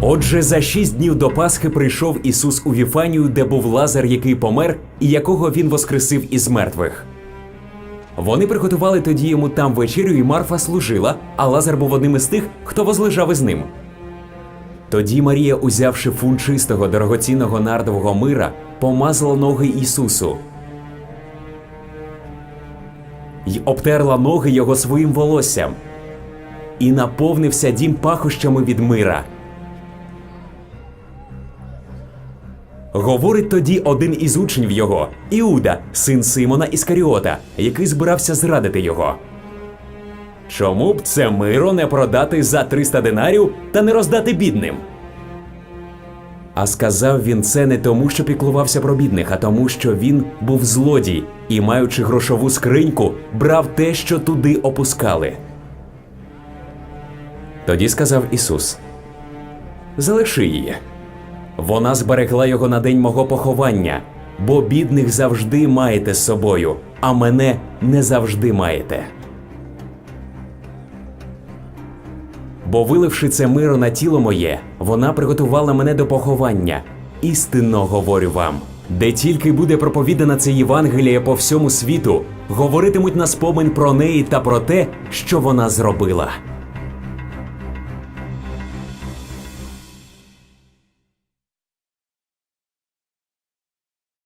Отже, за шість днів до Пасхи прийшов Ісус у Віфанію, де був Лазар, який помер, і якого він воскресив із мертвих. Вони приготували тоді йому там вечерю, і Марфа служила, а Лазар був одним із тих, хто возлежав із ним. Тоді Марія, узявши фунт чистого дорогоцінного нардового мира, помазала ноги Ісусу й обтерла ноги його своїм волоссям, і наповнився дім пахощами від мира. Говорить тоді один із учнів його, Іуда, син Симона Іскаріота, який збирався зрадити його. Чому б це миро не продати за 300 динарів та не роздати бідним? А сказав він це не тому, що піклувався про бідних, а тому, що він був злодій і, маючи грошову скриньку, брав те, що туди опускали. Тоді сказав Ісус: Залиши її. Вона зберегла його на день мого поховання, бо бідних завжди маєте з собою, а мене не завжди маєте. Бо виливши це миро на тіло моє, вона приготувала мене до поховання. Істинно говорю вам, де тільки буде проповідана це Євангеліє по всьому світу, говоритимуть на спомин про неї та про те, що вона зробила.